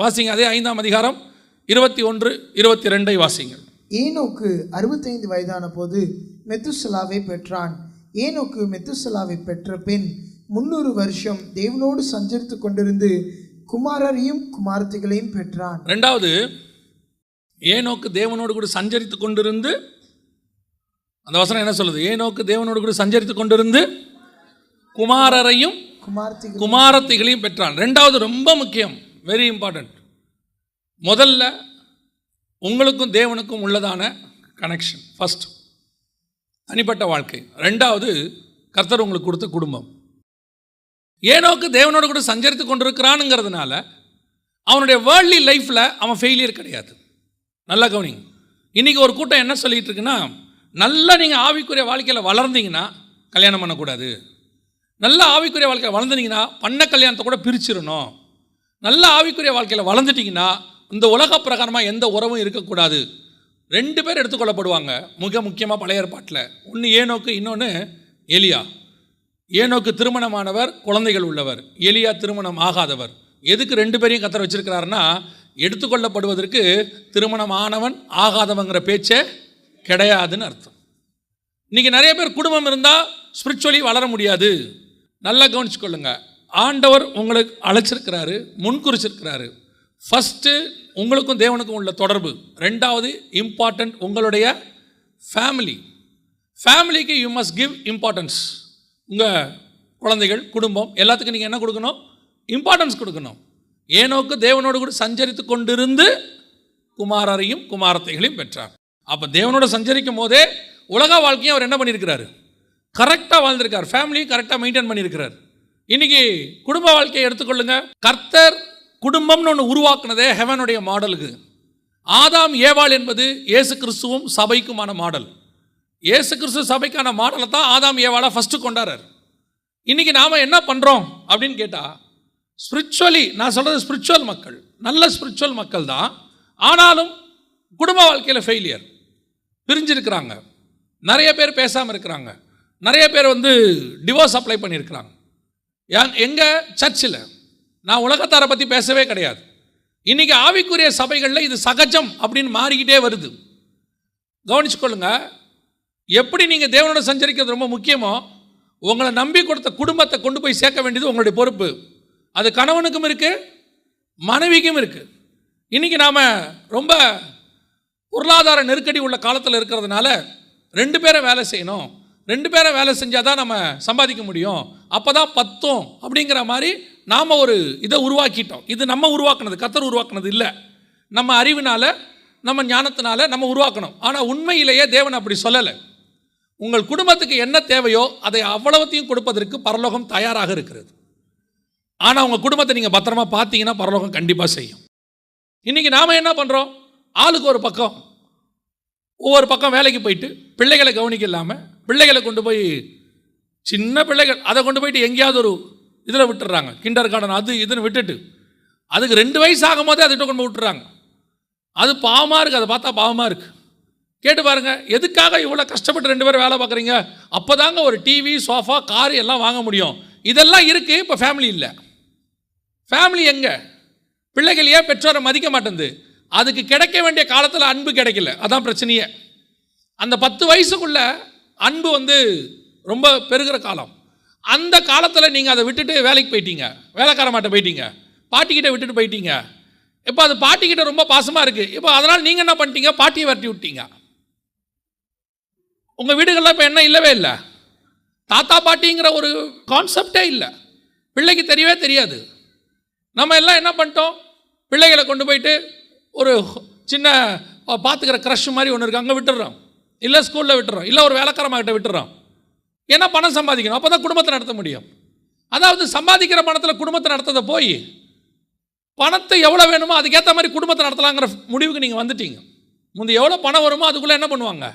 வாசிங்க அதே ஐந்தாம் அதிகாரம் இருபத்தி ஒன்று இருபத்தி ரெண்டை வாசிங்கள் ஏனோக்கு அறுபத்தைந்து வயதான போது மெத்துசலாவை பெற்றான். ஏனோக்கு மெத்துசலாவை பெற்ற பின் முன்னூறு வருஷம் தேவனோடு சஞ்சரித்து கொண்டிருந்து குமாரரையும் குமாரத்திகளையும் பெற்றான். ரெண்டாவது ஏனோக்கு தேவனோடு கூட சஞ்சரித்து கொண்டிருந்து அந்த வசனம் என்ன சொல்லுது? ஏனோக்கு தேவனோடு கூட சஞ்சரித்து கொண்டிருந்து குமாரரையும் குமாரத்திகள் குமாரத்திகளையும் பெற்றான். ரெண்டாவது ரொம்ப முக்கியம். வெரி இம்பார்ட்டன்ட் முதல்ல உங்களுக்கும் தேவனுக்கும் உள்ளதான கனெக்ஷன் ஃபஸ்ட் தனிப்பட்ட வாழ்க்கை. ரெண்டாவது கர்த்தர் உங்களுக்கு கொடுத்த குடும்பம். ஏனோக்கு தேவனோட கூட சஞ்சரித்து கொண்டிருக்கிறானுங்கிறதுனால அவனுடைய வேர்ல்ட்லி லைஃப்பில் அவன் ஃபெயிலியர் கிடையாது. நல்லா கவனிங்க. இன்றைக்கி ஒரு கூட்டம் என்ன சொல்லிகிட்டு இருக்குன்னா நல்லா நீங்கள் ஆவிக்குரிய வாழ்க்கையில் வளர்ந்தீங்கன்னா கல்யாணம் பண்ணக்கூடாது. நல்லா ஆவிக்குரிய வாழ்க்கையில் வளர்ந்தீங்கன்னா பண்ண கல்யாணத்தை கூட பிரிச்சிடணும். நல்ல ஆவிக்குரிய வாழ்க்கையில் வளர்ந்துட்டிங்கன்னா இந்த உலக பிரகாரமாக எந்த உறவும் இருக்கக்கூடாது. ரெண்டு பேர் எடுத்துக்கொள்ளப்படுவாங்க மிக முக்கியமாக பழைய ஏற்பாட்டில். ஒன்று ஏனோக்கு இன்னொன்று எலியா. ஏனோக்கு திருமணமானவர் குழந்தைகள் உள்ளவர். எலியா திருமணம் ஆகாதவர். எதுக்கு ரெண்டு பேரையும் கத்தர் வச்சிருக்கிறாருன்னா எடுத்துக்கொள்ளப்படுவதற்கு திருமணம் ஆனவன் ஆகாதவங்கிற பேச்சே கிடையாதுன்னு அர்த்தம். இன்றைக்கி நிறைய பேர் குடும்பம் இருந்தால் ஸ்பிரிச்சுவலி வளர முடியாது. நல்லா கவனிச்சுக்கொள்ளுங்கள் ஆண்டவர் உங்களுக்கு அழைச்சிருக்கிறாரு முன்குறிச்சிருக்கிறாரு. ஃபஸ்ட்டு உங்களுக்கும் தேவனுக்கும் உள்ள தொடர்பு. ரெண்டாவது இம்பார்ட்டண்ட் உங்களுடைய ஃபேமிலி ஃபேமிலிக்கு யூ மஸ்ட் கிவ் இம்பார்ட்டன்ஸ் உங்கள் குழந்தைகள் குடும்பம் எல்லாத்துக்கும் நீங்கள் என்ன கொடுக்கணும்? இம்பார்ட்டன்ஸ் கொடுக்கணும். ஏனோக்கு தேவனோடு கூட சஞ்சரித்து கொண்டிருந்து குமாரரையும் குமாரத்தைகளையும் பெற்றார். அப்போ தேவனோட சஞ்சரிக்கும் போதே உலக வாழ்க்கையும் அவர் என்ன பண்ணியிருக்கிறாரு? கரெக்டாக வாழ்ந்திருக்கார். ஃபேமிலியும் கரெக்டாக மெயின்டைன் பண்ணியிருக்கிறார். இன்னைக்கு குடும்ப வாழ்க்கையை எடுத்துக்கொள்ளுங்க. கர்த்தர் குடும்பம்னு ஒன்று உருவாக்குனதே ஹெவனுடைய மாடலுக்கு. ஆதாம் ஏவாள் என்பது இயேசு கிறிஸ்துவும் சபைக்குமான மாடல். இயேசு கிறிஸ்து சபைக்கான மாடலை தான் ஆதாம் ஏவாளை ஃபஸ்ட்டு கொண்டாடுறார். இன்றைக்கி நாம் என்ன பண்ணுறோம் அப்படின்னு கேட்டால் ஸ்பிரிச்சுவலி நான் சொல்கிறது ஸ்பிரிச்சுவல் மக்கள். நல்ல ஸ்பிரிச்சுவல் மக்கள் தான். ஆனாலும் குடும்ப வாழ்க்கையில் ஃபெயிலியர் பிரிஞ்சிருக்கிறாங்க. நிறைய பேர் பேசாமல் இருக்கிறாங்க. நிறைய பேர் வந்து டிவோர்ஸ் அப்ளை பண்ணியிருக்கிறாங்க. எங்கள் சர்ச்சில். நான் உலகத்தாரை பற்றி பேசவே கிடையாது. இன்றைக்கி ஆவிக்குரிய சபைகளில் இது சகஜம் அப்படின்னு மாறிக்கிட்டே வருது. கவனிச்சுக்கொள்ளுங்க. எப்படி நீங்கள் தேவனோட சஞ்சரிக்கிறது ரொம்ப முக்கியமோ உங்களை நம்பி கொடுத்த குடும்பத்தை கொண்டு போய் சேர்க்க வேண்டியது உங்களுடைய பொறுப்பு. அது கணவனுக்கும் இருக்குது மனைவிக்கும் இருக்குது இன்றைக்கி நாம் ரொம்ப பொருளாதார நெருக்கடி உள்ள காலத்தில் இருக்கிறதுனால ரெண்டு பேரும் வேலை செய்யணும். ரெண்டு பேரும் வேலை செஞ்சால் தான் நம்ம சம்பாதிக்க முடியும். அப்போ தான் பத்தும் அப்படிங்கிற மாதிரி நாம் ஒரு இதை உருவாக்கிட்டோம். இது நம்ம உருவாக்குனது கத்தர் உருவாக்குனது இல்லை. நம்ம அறிவினால் நம்ம ஞானத்தினால நம்ம உருவாக்கணும். ஆனால் உண்மையிலேயே தேவன் அப்படி சொல்லலை. உங்கள் குடும்பத்துக்கு என்ன தேவையோ அதை அவ்வளவத்தையும் கொடுப்பதற்கு பரலோகம் தயாராக இருக்கிறது. ஆனால் உங்கள் குடும்பத்தை நீங்கள் பத்திரமா பார்த்தீங்கன்னா பரலோகம் கண்டிப்பாக செய்யும். இன்றைக்கி நாம் என்ன பண்ணுறோம் ஆளுக்கு ஒரு பக்கம் ஒவ்வொரு பக்கம் வேலைக்கு போயிட்டு பிள்ளைகளை கவனிக்க இல்லாமல் பிள்ளைகளை கொண்டு போய் சின்ன பிள்ளைகள் அதை கொண்டு போயிட்டு எங்கேயாவது ஒரு இதில் விட்டுறாங்க கிண்டர் கார்டன் அது இதுன்னு விட்டுட்டு அதுக்கு ரெண்டு வயசு ஆகும் போதே அதை கொண்டு போய் விட்டுறாங்க. அது பாவமாக இருக்குது அதை பார்த்தா பாவமாக இருக்குது கேட்டு பாருங்கள் எதுக்காக இவ்வளோ கஷ்டப்பட்டு ரெண்டு பேரும் வேலை பார்க்குறீங்க? அப்போ தாங்க ஒரு டிவி சோஃபா கார் எல்லாம் வாங்க முடியும். இதெல்லாம் இருக்குது இப்போ ஃபேமிலி இல்லை. ஃபேமிலி எங்கே? பிள்ளைகள் ஏன் பெற்றோரை மதிக்க மாட்டேங்குது? அதுக்கு கிடைக்க வேண்டிய காலத்தில் அன்பு கிடைக்கல. அதான் பிரச்சனையே. அந்த பத்து வயசுக்குள்ளே அன்பு வந்து ரொம்ப பெருகிற காலம். அந்த காலத்தில் நீங்கள் அதை விட்டுட்டு வேலைக்கு போயிட்டீங்க. வேலைக்கார மாட்ட போயிட்டீங்க. பாட்டிக்கிட்ட விட்டுட்டு போயிட்டீங்க. இப்போ அது பாட்டிக்கிட்ட ரொம்ப பாசமாக இருக்குது இப்போ அதனால் நீங்கள் என்ன பண்ணிட்டீங்க? பாட்டியை விரட்டி விட்டீங்க. உங்கள் வீடுகளில் இப்போ என்ன இல்லவே இல்லை. தாத்தா பாட்டிங்கிற ஒரு கான்செப்டே இல்லை. பிள்ளைக்கு தெரியவே தெரியாது. நம்ம எல்லாம் என்ன பண்ணிட்டோம்? பிள்ளைகளை கொண்டு போயிட்டு ஒரு சின்ன பார்த்துக்கிற க்ரஷ் மாதிரி ஒன்று இருக்குது அங்கே விட்டுடுறோம். இல்லை ஸ்கூலில் விட்டுறோம் இல்லை ஒரு வேலைக்காரமாகிட்ட விட்டுறோம் ஏன்னா பணம் சம்பாதிக்கணும். அப்போ தான் குடும்பத்தை நடத்த முடியும். அதாவது சம்பாதிக்கிற பணத்தில் குடும்பத்தை நடத்ததை போய் பணத்தை எவ்வளோ வேணுமோ அதுக்கேற்ற மாதிரி குடும்பத்தை நடத்தலாங்கிற முடிவுக்கு நீங்கள் வந்துட்டீங்க. முந்தைய எவ்வளோ பணம் வருமோ அதுக்குள்ளே என்ன பண்ணுவாங்க?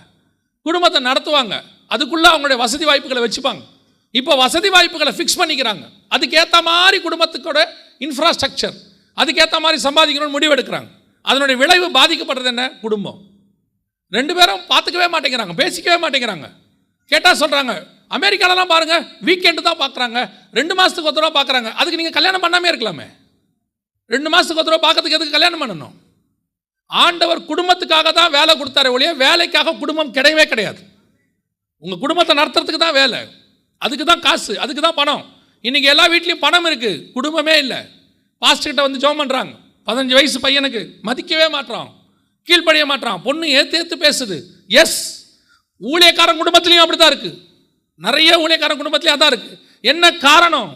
குடும்பத்தை நடத்துவாங்க. அதுக்குள்ளே அவங்களுடைய வசதி வாய்ப்புகளை வச்சுப்பாங்க. இப்போ வசதி வாய்ப்புகளை ஃபிக்ஸ் பண்ணிக்கிறாங்க. அதுக்கேற்ற மாதிரி குடும்பத்துக்கோட இன்ஃப்ராஸ்ட்ரக்சர் அதுக்கேற்ற மாதிரி சம்பாதிக்கணும்னு முடிவெடுக்கிறாங்க. அதனுடைய விளைவு பாதிக்கப்படுறது என்ன? குடும்பம். ரெண்டு பேரும் பார்த்துக்கவே மாட்டேங்கிறாங்க பேசிக்கவே மாட்டேங்கிறாங்க. கேட்டால் சொல்கிறாங்க அமெரிக்காலலாம் பாருங்கள் வீக்கெண்டு தான் பார்க்குறாங்க ரெண்டு மாதத்துக்கு ஒருத்தரவா பார்க்குறாங்க அதுக்கு நீங்கள் கல்யாணம் பண்ணாமே இருக்கலாமே. ரெண்டு மாதத்துக்கு ஒருத்தரவா பார்க்கறதுக்கு எதுக்கு கல்யாணம் பண்ணணும்? ஆண்டவர் குடும்பத்துக்காக தான் வேலை கொடுத்தாரு ஒழிய வேலைக்காக குடும்பம் கிடையவே கிடையாது. உங்கள் குடும்பத்தை நடத்துறதுக்கு தான் வேலை. அதுக்கு தான் காசு அதுக்கு தான் பணம். இன்றைக்கி எல்லா வீட்லேயும் பணம் இருக்குது குடும்பமே இல்லை. பாஸ்டர்கிட்ட வந்து ஜோம் பண்ணுறாங்க பதினஞ்சு வயசு பையனுக்கு மதிக்கவே மாட்றான். கீழ்ப்படிய மாட்டான் பொண்ணு ஏற்று ஏற்று பேசுது. எஸ் ஊழியக்காரன் குடும்பத்துலேயும் அப்படி தான் இருக்குது நிறைய ஊழியக்காரன் குடும்பத்துலேயும் அதான் இருக்குது என்ன காரணம்?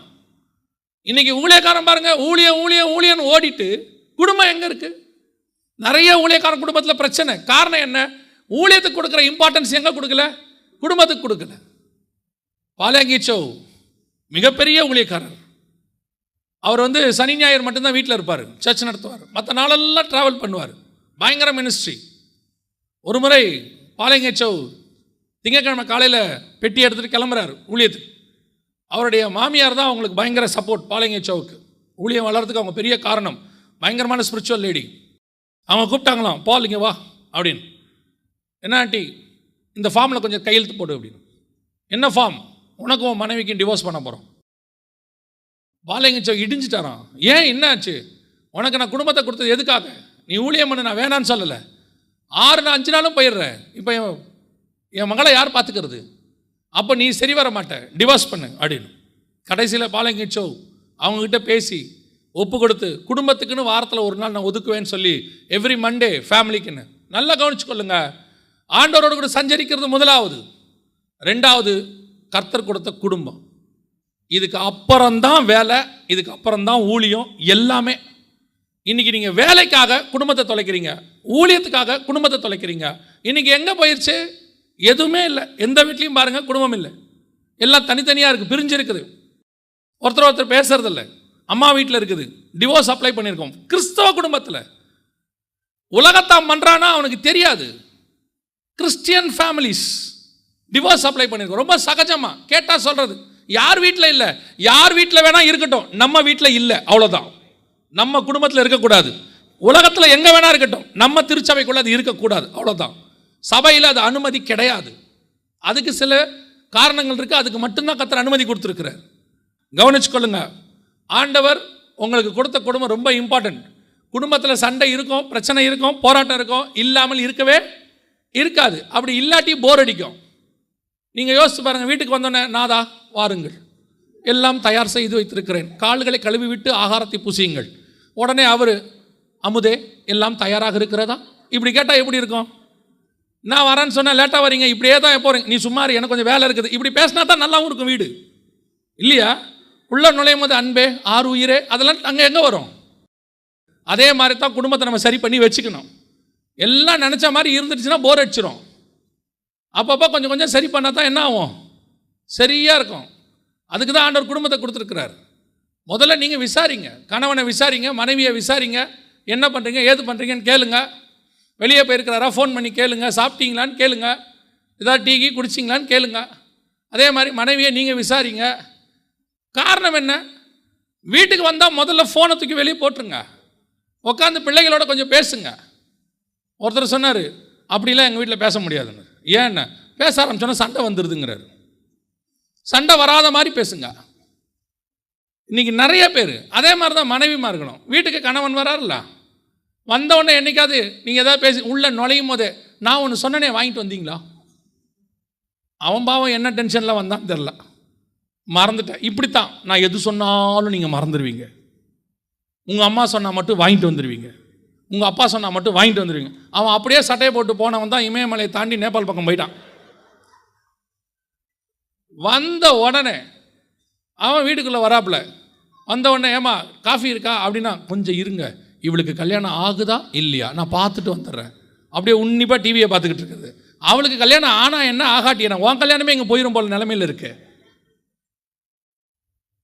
இன்னைக்கு ஊழியக்காரன் பாருங்க ஊழிய ஊழிய ஊழியன்னு ஓடிட்டு குடும்பம் எங்கே இருக்குது நிறைய ஊழியக்காரன் குடும்பத்தில் பிரச்சனை. காரணம் என்ன? ஊழியத்துக்கு கொடுக்குற இம்பார்ட்டன்ஸ் எங்கே கொடுக்கல? குடும்பத்துக்கு கொடுக்கல. பாலங்கீச்சோ மிகப்பெரிய ஊழியக்காரர். அவர் வந்து சனி ஞாயிறு மட்டும்தான் வீட்டில் இருப்பார். சர்ச் நடத்துவார். மற்ற நாளெல்லாம் ட்ராவல் பண்ணுவார். பயங்கர மினிஸ்ட்ரி ஒரு முறை பாலங்கேச்சவ் திங்கட்கிழமை காலையில் பெட்டி எடுத்துகிட்டு கிளம்புறாரு ஊழியத்துக்கு. அவருடைய மாமியார் தான் அவங்களுக்கு பயங்கர சப்போர்ட் பாலங்கேச்சவுக்கு ஊழியம் வளர்றதுக்கு அவங்க பெரிய காரணம். பயங்கரமான ஸ்பிரிச்சுவல் லேடி அவங்க கூப்பிட்டாங்களாம் பால் இங்கே வா அப்படின்னு. என்ன ஆண்டி இந்த ஃபார்மில் கொஞ்சம் கையெழுத்து போடு அப்படின்னு. என்ன ஃபார்ம் உனக்கும் உன் மனைவிக்கும் டிவோர்ஸ் பண்ண போகிறோம் பாலங்கச்சோ இடிஞ்சிட்டாராம். ஏன் என்னாச்சு உனக்கு நான் குடும்பத்தை கொடுத்தது எதுக்காக? நீ ஊழியம் பண்ணு நான் வேணான்னு சொல்லலை. ஆறு நான் அஞ்சு நாளும் போயிடுறேன் இப்போ என் என் மகளை யார் பார்த்துக்கிறது? அப்போ நீ சரி வர மாட்ட. டிவோர்ஸ் பண்ணு அப்படின்னு. கடைசியில் பாலங்கிச்சோ அவங்கக்கிட்ட பேசி ஒப்பு கொடுத்து குடும்பத்துக்குன்னு வாரத்தில் ஒரு நாள் நான் ஒதுக்குவேன்னு சொல்லி எவ்ரி மண்டே ஃபேமிலிக்குன்னு நல்லா கவனிச்சுக்கொள்ளுங்க. ஆண்டவரோடு கூட சஞ்சரிக்கிறது முதலாவது. ரெண்டாவது கர்த்தர் கொடுத்த குடும்பம். இதுக்கு அப்புறம்தான் வேலை இதுக்கு அப்புறம்தான் ஊழியம் எல்லாமே இன்னைக்கு நீங்கள் வேலைக்காக குடும்பத்தை தொலைக்கிறீங்க ஊழியத்துக்காக குடும்பத்தை தொலைக்கிறீங்க. இன்னைக்கு எங்கே போயிடுச்சு எதுவுமே இல்லை. எந்த வீட்லேயும் பாருங்கள் குடும்பம் இல்லை. எல்லாம் தனித்தனியாக இருக்குது பிரிஞ்சு இருக்குது ஒருத்தர் ஒருத்தர் பேசுறதில்ல. அம்மா வீட்டில் இருக்குது. டிவோர்ஸ் அப்ளை பண்ணியிருக்கோம். கிறிஸ்தவ குடும்பத்தில். உலகத்தான் பண்ணுறான்னா அவனுக்கு தெரியாது. கிறிஸ்டியன் ஃபேமிலிஸ் டிவோர்ஸ் அப்ளை பண்ணியிருக்கோம். ரொம்ப சகஜமாக கேட்டால் சொல்கிறது யார் வீட்டில் இல்லை? யார் வீட்டில் வேணால் இருக்கட்டும். நம்ம வீட்டில் இல்லை. அவ்வளோதான் நம்ம குடும்பத்தில் இருக்கக்கூடாது. உலகத்தில் எங்கே வேணா இருக்கட்டும். நம்ம திருச்சபைக்குள்ள அது இருக்கக்கூடாது. அவ்வளோதான் சபையில் அது அனுமதி கிடையாது. அதுக்கு சில காரணங்கள் இருக்குது அதுக்கு மட்டும்தான் கத்தர் அனுமதி கொடுத்துருக்கிறார். கவனிச்சுக்கொள்ளுங்க. ஆண்டவர் உங்களுக்கு கொடுத்த குடும்பம் ரொம்ப இம்பார்ட்டன்ட் குடும்பத்தில் சண்டை இருக்கும் பிரச்சனை இருக்கும் போராட்டம் இருக்கும். இல்லாமல் இருக்கவே இருக்காது. அப்படி இல்லாட்டி போர் அடிக்கும். நீங்கள் யோசிச்சு பாருங்கள் வீட்டுக்கு வந்தோடனே நாதா வாருங்கள். எல்லாம் தயார் செய்து வைத்திருக்கிறேன். கால்களை கழுவி விட்டு ஆகாரத்தை பூசியுங்கள். உடனே அவர் அமுதே எல்லாம் தயாராக இருக்கிறதா? இப்படி கேட்டால் எப்படி இருக்கும்? நான் வரேன்னு சொன்னால் லேட்டாக வரீங்க இப்படியே தான் போகிறேன் நீ சும்மா எனக்கு கொஞ்சம் வேலை இருக்குது. இப்படி பேசினா தான் நல்லாவும் இருக்கும் வீடு. இல்லையா? உள்ளே நுழையும் போது அன்பே ஆறு உயிரே அதெல்லாம் அங்கே எங்கே வரும்? அதே மாதிரி தான் குடும்பத்தை நம்ம சரி பண்ணி வச்சுக்கணும். எல்லாம் நினச்ச மாதிரி இருந்துச்சுன்னா போர் அடிச்சிடும் அப்பப்போ கொஞ்சம் கொஞ்சம் சரி பண்ணால் தான் என்ன ஆகும்? சரியாக இருக்கும். அதுக்கு தான் ஆண்டவர் குடும்பத்தை கொடுத்துருக்கிறார். முதல்ல நீங்கள் விசாரிங்க. கணவனை விசாரிங்க மனைவியை விசாரிங்க. என்ன பண்ணுறீங்க ஏது பண்ணுறீங்கன்னு கேளுங்க. வெளியே போயிருக்கிறாரா ஃபோன் பண்ணி கேளுங்க. சாப்பிட்டீங்களான்னு கேளுங்க. ஏதாவது டீ கீ குடிச்சிங்களான்னு கேளுங்க. அதே மாதிரி மனைவியை நீங்கள் விசாரிங்க. காரணம் என்ன? வீட்டுக்கு வந்தால் முதல்ல ஃபோனை தூக்கி வெளியே போட்டுருங்க. உட்காந்து பிள்ளைகளோட கொஞ்சம் பேசுங்க. ஒருத்தர் சொன்னார் அப்படிலாம் எங்கள் வீட்டில் பேச முடியாதுன்னு. ஏன்னு பேச ஆரம்பிச்சோன்னா சண்டை வந்துடுதுங்கிறாரு சண்டை வராத மாதிரி பேசுங்க. இன்னைக்கு நிறைய பேர் அதே மாதிரி தான் மனைவிமா இருக்கணும். வீட்டுக்கு கணவன் வராருல? வந்த உடனே என்னைக்காவது நீங்கள் எதாவது பேசி உள்ளே நுழையும் போதே நான் ஒன்று சொன்னனே வாங்கிட்டு வந்தீங்களா? அவன் பாவம் என்ன டென்ஷனில் வந்தான் தெரில மறந்துட்டேன். இப்படித்தான். நான் எது சொன்னாலும் நீங்கள் மறந்துடுவீங்க உங்கள் அம்மா சொன்னால் மட்டும் வாங்கிட்டு வந்துடுவீங்க உங்கள் அப்பா சொன்னால் மட்டும் வாங்கிட்டு வந்துடுவீங்க அவன் அப்படியே சட்டையை போட்டு போனவன் தான் இமயமலையை தாண்டி நேபாள் பக்கம் போயிட்டான். வந்த உடனே அவன் வீட்டுக்குள்ளே வராப்புல வந்த உடனே ஏமா காஃபி இருக்கா? அப்படின்னா கொஞ்சம் இருங்க. இவளுக்கு கல்யாணம் ஆகுதா இல்லையா? நான் பார்த்துட்டு வந்துடுறேன். அப்படியே உன்னிப்பாக டிவியை பார்த்துக்கிட்டு இருக்குது. அவளுக்கு கல்யாணம் ஆனால் என்ன ஆகாட்டி? என்ன உன் கல்யாணமே இங்கே போயிடும் போல நிலமையில் இருக்கு.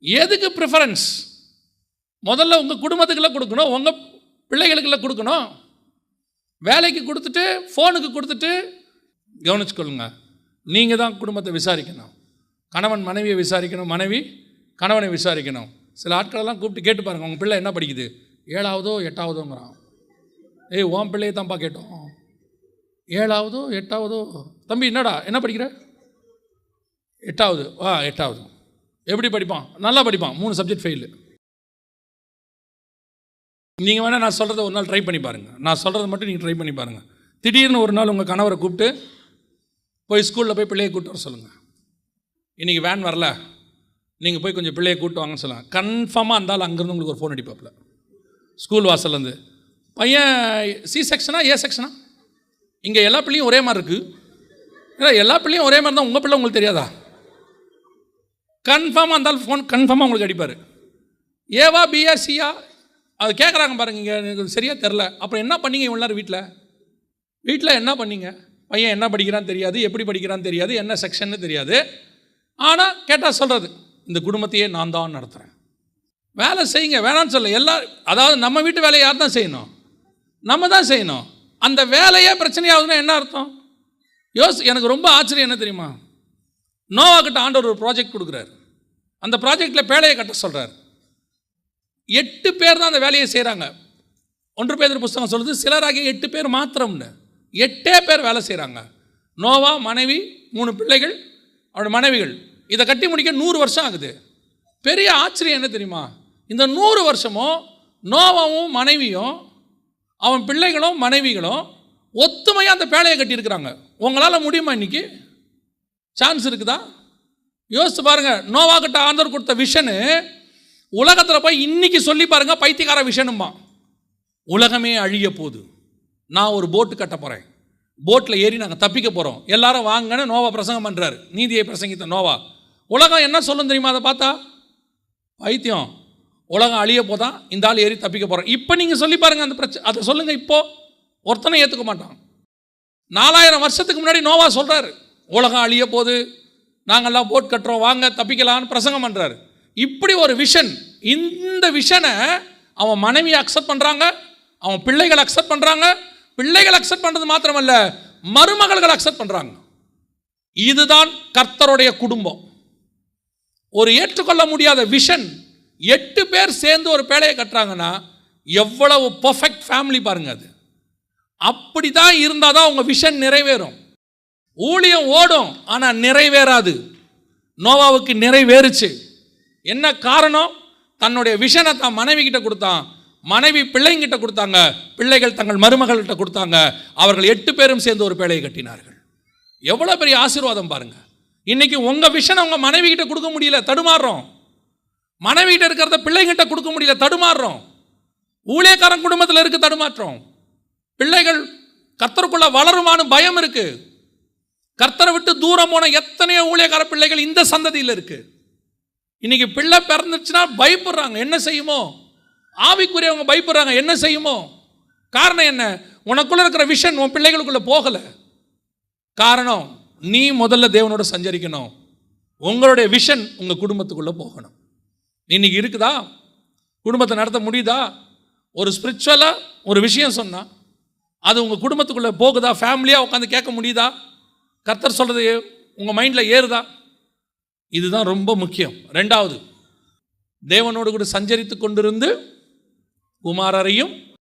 எதுக்கு ப்ரிஃபரன்ஸ் முதல்ல உங்கள் குடும்பத்துக்குள்ள கொடுக்கணும். உங்கள் பிள்ளைகளுக்குள்ள கொடுக்கணும். வேலைக்கு கொடுத்துட்டு ஃபோனுக்கு கொடுத்துட்டு கவனிச்சுக்கொள்ளுங்க. நீங்கள் தான் குடும்பத்தை விசாரிக்கணும். கணவன் மனைவியை விசாரிக்கணும். மனைவி கணவனை விசாரிக்கணும். சில ஆட்களெல்லாம் கூப்பிட்டு கேட்டு பாருங்க உங்கள் பிள்ளை என்ன படிக்குது? ஏழாவதோ எட்டாவதோங்கிறான். ஏய் உன் பிள்ளையை தான்ப்பா கேட்டோம். ஏழாவதோ எட்டாவதோ தம்பி என்னடா என்ன படிக்கிற? எட்டாவது ஆ எட்டாவது. எப்படி படிப்பான்? நல்லா படிப்பான் மூணு சப்ஜெக்ட் ஃபெயிலு நீங்கள் வேணால் நான் சொல்கிறத ஒரு நாள் ட்ரை பண்ணி பாருங்கள் நான் சொல்கிறத மட்டும் நீங்கள் ட்ரை பண்ணி பாருங்கள் திடீர்னு ஒரு நாள் உங்கள் கணவரை கூப்பிட்டு போய் ஸ்கூலில் போய் பிள்ளையை கூப்பிட்டு வர சொல்லுங்கள் இன்றைக்கி வேன் வரல. நீங்கள் போய் கொஞ்சம் பிள்ளையை கூப்பிட்டு வாங்கன்னு சொல்லலாம் கன்ஃபார்மாக இருந்தாலும் அங்கேருந்து உங்களுக்கு ஒரு ஃபோன் அடிப்பாப்புல. ஸ்கூல் வாசல்லேருந்து பையன் சி செக்ஷனா ஏ செக்ஷனா இங்கே எல்லா பிள்ளையும் ஒரே மாதிரி இருக்குது ஏன்னா எல்லா பிள்ளையும் ஒரே மாதிரி தான் உங்கள் பிள்ளை உங்களுக்கு தெரியாதா? கன்ஃபார்மாக இருந்தாலும் ஃபோன் கன்ஃபார்மாக உங்களுக்கு அடிப்பார். ஏவா பிஆ சியா அது கேட்குறாங்க பாருங்க இங்கே எனக்கு சரியாக தெரில அப்புறம் என்ன பண்ணீங்க இவ்வளோ வீட்டில் வீட்டில் என்ன பண்ணீங்க? பையன் என்ன படிக்கிறான்னு தெரியாது எப்படி படிக்கிறான்னு தெரியாது என்ன செக்ஷன்னு தெரியாது. ஆனால் கேட்டால் சொல்கிறது இந்த குடும்பத்தையே நான் தான் நடத்துகிறேன் வேலை செய்யுங்க வேணான்னு சொல்ல எல்லா அதாவது நம்ம வீட்டு வேலையை யார் தான் செய்யணும்? நம்ம தான் செய்யணும். அந்த வேலையே பிரச்சனையாகுதுன்னா என்ன அர்த்தம்? யோசி எனக்கு ரொம்ப ஆச்சரியம் என்ன தெரியுமா? நோவா கிட்ட ஆண்டவர் ஒரு ப்ராஜெக்ட் கொடுக்குறாரு. அந்த ப்ராஜெக்டில் பேழையை கட்ட சொல்கிறார் எட்டு பேர் தான் அந்த வேலையை செய்கிறாங்க ஒன்று பேர் புஸ்தகம் சொல்லுது சிலராகிய எட்டு பேர் மாத்திரம்னு. எட்டே பேர் வேலை செய்கிறாங்க நோவா மனைவி மூணு பிள்ளைகள் அவரோட மனைவிகள். இதை கட்டி முடிக்க நூறு வருஷம் ஆகுது. பெரிய ஆச்சரியம் என்ன தெரியுமா? இந்த நூறு வருஷமும் நோவாவும் மனைவியும் அவன் பிள்ளைகளும் மனைவிகளும் ஒத்துமையாக அந்த பேழையை கட்டியிருக்கிறாங்க. உங்களால் முடியுமா இன்றைக்கி சான்ஸ் இருக்குதா? யோசித்து பாருங்க நோவா கிட்ட ஆண்டவர் கொடுத்த விஷனு உலகத்தில் போய் இன்றைக்கி சொல்லி பாருங்கள் பைத்தியக்கார விஷனுமா உலகமே அழிய போகுது. நான் ஒரு போட்டு கட்ட போகிறேன் போட்டில் ஏறி நாங்கள் தப்பிக்க போகிறோம் எல்லாரும் வாங்கன்னு நோவா பிரசங்கம் பண்ணுறாரு நீதியை பிரசங்கித்த நோவா. உலகம் என்ன சொல்லும் தெரியுமா? அதை பார்த்தா வைத்தியம் உலகம் அழிய போதான் இந்த ஆள் ஏறி தப்பிக்க போகிறோம் இப்போ நீங்கள் சொல்லி பாருங்க அந்த பிரச்சனை அதை சொல்லுங்கள் இப்போ. ஒருத்தனை ஏற்றுக்க மாட்டான். நாலாயிரம் வருஷத்துக்கு முன்னாடி நோவா சொல்கிறாரு உலகம் அழிய போகுது நாங்கள்லாம் போட் கட்டுறோம் வாங்க தப்பிக்கலான்னு பிரசங்கம் பண்ணுறாரு இப்படி ஒரு விஷன் இந்த விஷனை அவன் மனைவி அக்செப்ட் பண்ணுறாங்க அவன் பிள்ளைகள் அக்செப்ட் பண்ணுறாங்க பிள்ளைகள் அக்செப்ட் பண்ணுறது மாத்திரமல்ல மருமகள்கள் அக்செப்ட் பண்ணுறாங்க இதுதான் கர்த்தருடைய குடும்பம். ஒரு ஏற்றுக்கொள்ள முடியாத விஷன் எட்டு பேர் சேர்ந்து ஒரு பேழையை கட்டுறாங்கன்னா எவ்வளவு பர்ஃபெக்ட் ஃபேமிலி பாருங்க அது. அப்படி தான் இருந்தால் தான் உங்கள் விஷன் நிறைவேறும். ஊழியம் ஓடும் ஆனால் நிறைவேறாது. நோவாவுக்கு நிறைவேறுச்சு. என்ன காரணம்? தன்னுடைய விஷனை தான் மனைவி கிட்ட கொடுத்தான். மனைவி பிள்ளைங்கிட்ட கொடுத்தாங்க. பிள்ளைகள் தங்கள் மருமகள்கிட்ட கொடுத்தாங்க. அவர்கள் எட்டு பேரும் சேர்ந்து ஒரு பேழையை கட்டினார்கள். எவ்வளோ பெரிய ஆசீர்வாதம் பாருங்கள் இன்னைக்கு உங்கள் விஷனை உங்கள் மனைவி கிட்ட கொடுக்க முடியல தடுமாறுறோம். மனைவி கிட்ட இருக்கிறத பிள்ளைங்கிட்ட கொடுக்க முடியல தடுமாறுறோம். ஊழியக்காரன் குடும்பத்தில் இருக்கு தடுமாற்றம். பிள்ளைகள் கர்த்தருக்குள்ள வளருமான்னு பயம் இருக்கு. கர்த்தரை விட்டு தூரம் போன எத்தனையோ ஊழியக்கார பிள்ளைகள் இந்த சந்ததியில் இருக்கு. இன்னைக்கு பிள்ளை பிறந்துச்சுன்னா பயப்படுறாங்க என்ன செய்யுமோ? ஆவிக்குரியவங்க பயப்படுறாங்க என்ன செய்யுமோ? காரணம் என்ன? உனக்குள்ள இருக்கிற விஷன் உன் பிள்ளைகளுக்குள்ள போகலை. காரணம் நீ முதல்ல தேவனோட சஞ்சரிக்கணும். உங்களுடைய விஷன் உங்கள் குடும்பத்துக்குள்ளே போகணும். இன்னைக்கு இருக்குதா? குடும்பத்தை நடத்த முடியுதா? ஒரு ஸ்பிரிச்சுவலாக ஒரு விஷயம் சொன்னால் அது உங்கள் குடும்பத்துக்குள்ளே போகுதா? ஃபேமிலியாக உட்காந்து கேட்க முடியுதா? கர்த்தர் சொல்கிறது உங்கள் மைண்டில் ஏறுதா? இதுதான் ரொம்ப முக்கியம். ரெண்டாவது தேவனோடு கூட சஞ்சரித்து கொண்டிருந்து குமாரரையும்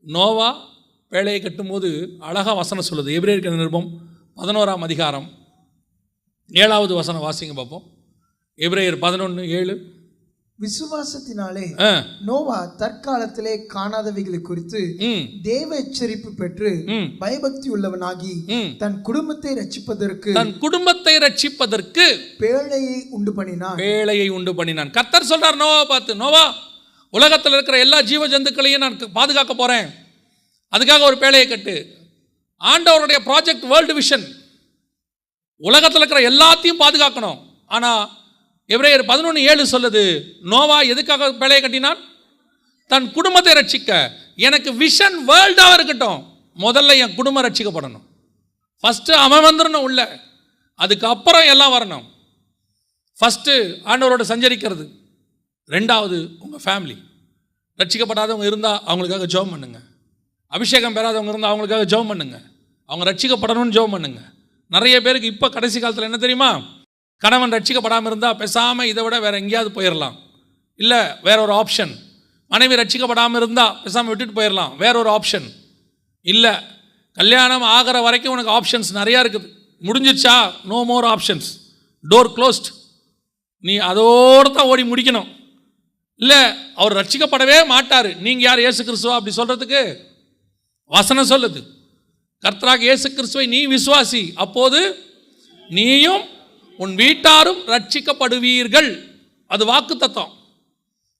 நோவா வேலையை கட்டும்போது அழகாக வசனம் சொல்லுது. எபிரேயருக்கு நிருபம்? பதினோராம் அதிகாரம். ஏழாவது வசனம் வாசிங்க பார்ப்போம். எபிரேயர் பதினொன்று ஏழு. விசுவாசத்தினாலே நோவா தற்காலத்திலே காணாதவைகளை குறித்து தேவ எச்சரிப்பு பெற்று பயபக்தி உள்ளவனாகி தன் குடும்பத்தை ரட்சிப்பதற்கு தன் குடும்பத்தை ரட்சிப்பதற்கு பேழையை உண்டு பண்ணினான். வேலையை உண்டு பண்ணினான். கர்த்தர் சொல்றார் நோவா பார்த்து நோவா உலகத்தில் இருக்கிற எல்லா ஜீவ ஜந்துக்களையும் நான் பாதுகாக்க போறேன். அதுக்காக ஒரு பேழையை கட்டு. ஆண்டவருடைய ப்ராஜெக்ட் வேர்ல்டு விஷன் உலகத்தில் இருக்கிற எல்லாத்தையும் பாதுகாக்கணும். ஆனால் எப்ரேயர் பதினொன்று ஏழு சொல்லுது நோவா எதுக்காக பிழையை கட்டினான்? தன் குடும்பத்தை ரட்சிக்க. எனக்கு விஷன் வேர்ல்டாக இருக்கட்டும். முதல்ல என் குடும்பம் ரட்சிக்கப்படணும். ஃபஸ்ட்டு அவன் வந்துடணும் உள்ள. அதுக்கப்புறம் எல்லாம் வரணும். ஃபஸ்ட்டு ஆண்டவரோட சஞ்சரிக்கிறது. ரெண்டாவது உங்கள் ஃபேமிலி ரட்சிக்கப்படாதவங்க இருந்தால் அவங்களுக்காக ஜெபம் பண்ணுங்க. அபிஷேகம் பெறாதவங்க இருந்தால் அவங்களுக்காக ஜெபம் பண்ணுங்க. அவங்க ரட்சிக்கப்படணும்னு ஜெபம் பண்ணுங்க. நிறைய பேருக்கு இப்போ கடைசி காலத்தில் என்ன தெரியுமா? கணவன் ரட்சிக்கப்படாமல் இருந்தால் பேசாமல் இதை விட வேற எங்கேயாவது போயிடலாம் இல்லை வேற ஒரு ஆப்ஷன் மனைவி ரட்சிக்கப்படாமல் இருந்தால் பேசாமல் விட்டுட்டு போயிடலாம் வேற ஒரு ஆப்ஷன் இல்லை கல்யாணம் ஆகிற வரைக்கும் உனக்கு ஆப்ஷன்ஸ் நிறையா இருக்குது. முடிஞ்சிருச்சா? No more options door closed நீ அதோடு தான் ஓடி முடிக்கணும். இல்லை அவர் ரட்சிக்கப்படவே மாட்டார். நீங்கள் யார்? இயேசு கிறிஸ்துவா? அப்படி சொல்கிறதுக்கு வசனம் சொல்லுது. கர்த்தராக இயேசு கிறிஸ்துவை நீ விசுவாசி. அப்போது நீயும் உன் வீட்டாரும் ரட்சிக்கப்படுவீர்கள் அது வாக்கு தத்துவம்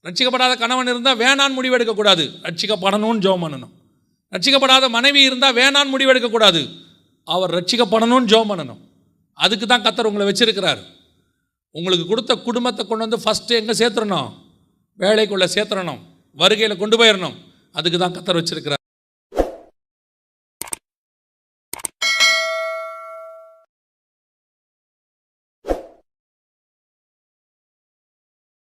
ரட்சிக்கப்படாத கணவன் இருந்தால் வேணான் முடிவெடுக்கக்கூடாது. ரட்சிக்கப்படணும்னு ஜோம் பண்ணணும். ரட்சிக்கப்படாத மனைவி இருந்தால் வேணான் முடிவெடுக்கக்கூடாது. அவர் ரட்சிக்கப்படணும்னு ஜோம் பண்ணணும். அதுக்கு தான் கத்தர் உங்களை வச்சிருக்கிறார். உங்களுக்கு கொடுத்த குடும்பத்தை கொண்டு வந்து ஃபஸ்ட்டு எங்கே சேர்த்துடணும் வேலைக்குள்ளே சேர்த்துடணும் வருகையில் கொண்டு போயிடணும் அதுக்கு தான் கத்தர் வச்சிருக்கிறார்.